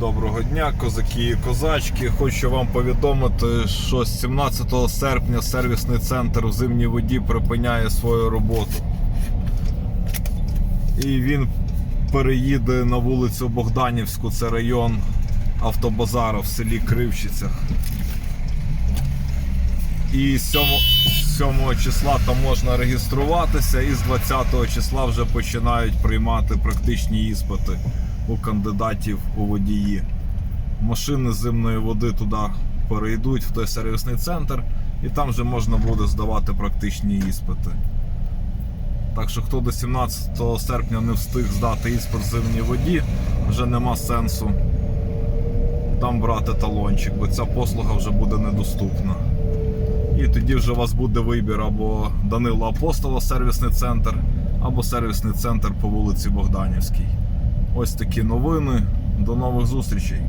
Доброго дня, козаки і козачки. Хочу вам повідомити, що з 17 серпня сервісний центр в зимній воді припиняє свою роботу. І він переїде на вулицю Богданівську, це район автобазара в селі Кривчицях. І 7, 7 числа там можна реєструватися, і з 20 числа вже починають приймати практичні іспити у кандидатів у водії. Машини з зимної води туди перейдуть в той сервісний центр, і там вже можна буде здавати практичні іспити. Так що хто до 17 серпня не встиг здати іспит в зимній воді, вже нема сенсу там брати талончик, бо ця послуга вже буде недоступна. І тоді вже у вас буде вибір або Данила Апостола сервісний центр, або сервісний центр по вулиці Богданівській. Ось такі новини. До нових зустрічей.